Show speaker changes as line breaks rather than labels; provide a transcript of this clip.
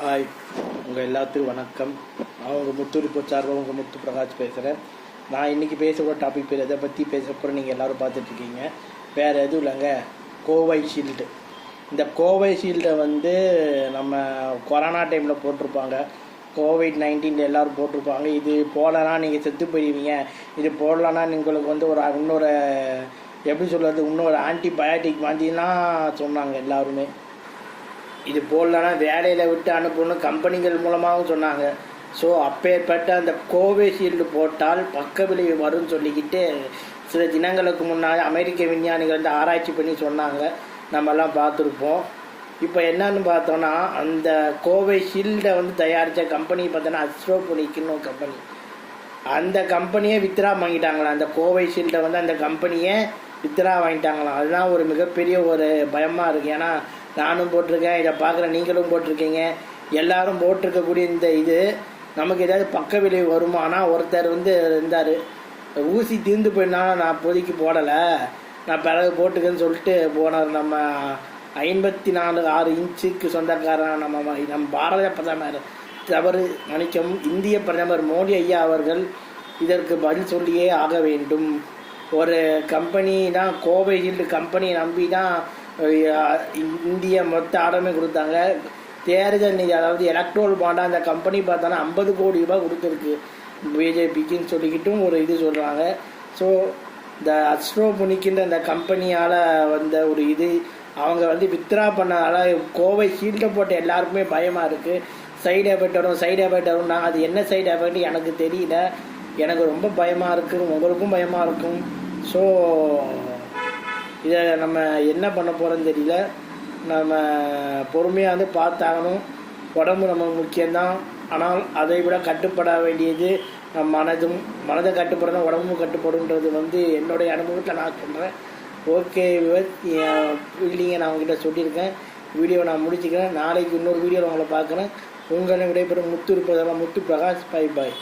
Hi உங்கள் எல்லாத்துக்கும் வணக்கம். நான் உங்கள் முத்துரிப்பு சார்பாக உங்கள் முத்து பிரகாஷ் பேசுகிறேன் நான் இன்றைக்கி பேசக்கூட டாபிக் பேர் எதை பற்றி பேச போகிறேன் நீங்கள் எல்லோரும் பார்த்துட்ருக்கீங்க வேறு எதுவும் இல்லைங்க. கோவைஷீல்டு இந்த கோவைஷீல்டை வந்து நம்ம கொரோனா டைமில் போட்டிருப்பாங்க. கோவிட் நைன்டீன் எல்லோரும் போட்டிருப்பாங்க. இது போடலனா நீங்கள் செத்து போயிடுவீங்க இது போடலன்னா உங்களுக்கு வந்து ஒரு இன்னொரு எப்படி சொல்கிறது இன்னொரு ஆன்டிபயாட்டிக் மாதிரிலாம் சொன்னாங்க எல்லாருமே. இது போடலன்னா வேலையில் விட்டு அனுப்பணும் கம்பெனிகள் மூலமாகவும் சொன்னாங்க. ஸோ அப்பேற்பட்ட அந்த கோவிஷீல்டு போட்டால் பக்க விளைவு வரும்னு சொல்லிக்கிட்டு சில தினங்களுக்கு முன்னாடி அமெரிக்க விஞ்ஞானிகள் வந்து ஆராய்ச்சி பண்ணி சொன்னாங்க. நம்மெல்லாம் பார்த்துருப்போம். இப்போ என்னன்னு பார்த்தோன்னா அந்த கோவிஷீல்டை வந்து தயாரித்த கம்பெனி பார்த்தோன்னா அஸ்ட்ரோபொனிக்னு ஒரு கம்பெனி அந்த கம்பெனியே வித்ரா வாங்கிட்டாங்களாம். அந்த கோவைஷீல்டை வந்து அந்த கம்பெனியே வித்ரா வாங்கிட்டாங்களாம். அதுதான் ஒரு மிகப்பெரிய ஒரு பயமாக இருக்குது ஏன்னா நானும் போட்டிருக்கேன் இதை பார்க்குற நீங்களும் போட்டிருக்கீங்க. எல்லாரும் போட்டிருக்கக்கூடிய இந்த இது நமக்கு ஏதாவது பக்க விளைவு வருமானா ஒருத்தர் வந்து இருந்தார். ஊசி தீர்ந்து போயினாலும் நான் இப்போதைக்கு போடலை. நான் பிறகு போட்டுக்கன்னு சொல்லிட்டு போனார். நம்ம ஐம்பத்தி நாலு ஆறு இன்ச்சுக்கு சொந்தக்காரன் நம்ம நம் பாரத பிரதமர். தவறு மன்னிக்கவும். இந்திய பிரதமர் மோடி ஐயா அவர்கள் இதற்கு பதில் சொல்லியே ஆக வேண்டும். ஒரு கம்பெனி தான் கோவையில் கம்பெனியை நம்பி தான் இந்திய மொத்த ஆடமே கொடுத்தாங்க. தேர்தல் நிதி அதாவது எலக்ட்ரோல் பாண்டா அந்த கம்பெனி பார்த்தோன்னா ஐம்பது கோடி ரூபாய் கொடுத்துருக்கு. பிஜேபிக்குன்னு சொல்லிக்கிட்டும் ஒரு இது சொல்கிறாங்க ஸோ இந்த அஸ்ட்ரோபுனிக்கின்ற அந்த கம்பெனியால் வந்த ஒரு இது அவங்க வந்து வித்ரா பண்ணதால கோவை ஷீல்டை போட்ட எல்லாருக்குமே பயமாக இருக்குது சைடு எஃபெக்ட் வரும் சைடு எஃபெக்ட் வரும். அது என்ன சைடு எஃபெக்ட் எனக்கு தெரியல. எனக்கு ரொம்ப பயமாக இருக்குது உங்களுக்கும் பயமாக இருக்கும். ஸோ இதை நம்ம என்ன பண்ண போகிறோன்னு தெரியல. நம்ம பொறுமையாக வந்து பார்த்தாகணும். உடம்பு நம்ம முக்கியம்தான். ஆனால் அதை விட கட்டுப்பட வேண்டியது நம் மனதும் மனதை கட்டுப்படுறது உடம்பும் கட்டுப்படுன்றது வந்து என்னுடைய அனுபவத்தில் நான் சொல்கிறேன் ஓகே ஃபீலிங்கை நான் உங்ககிட்ட சொல்லியிருக்கேன். வீடியோ நான் முடிச்சுக்கிறேன். நாளைக்கு இன்னொரு வீடியோவில் உங்களை பார்க்குறேன். உங்களை விடைபெறும் முத்து இருப்பதெல்லாம் முத்து பிரகாஷ் பை பாய்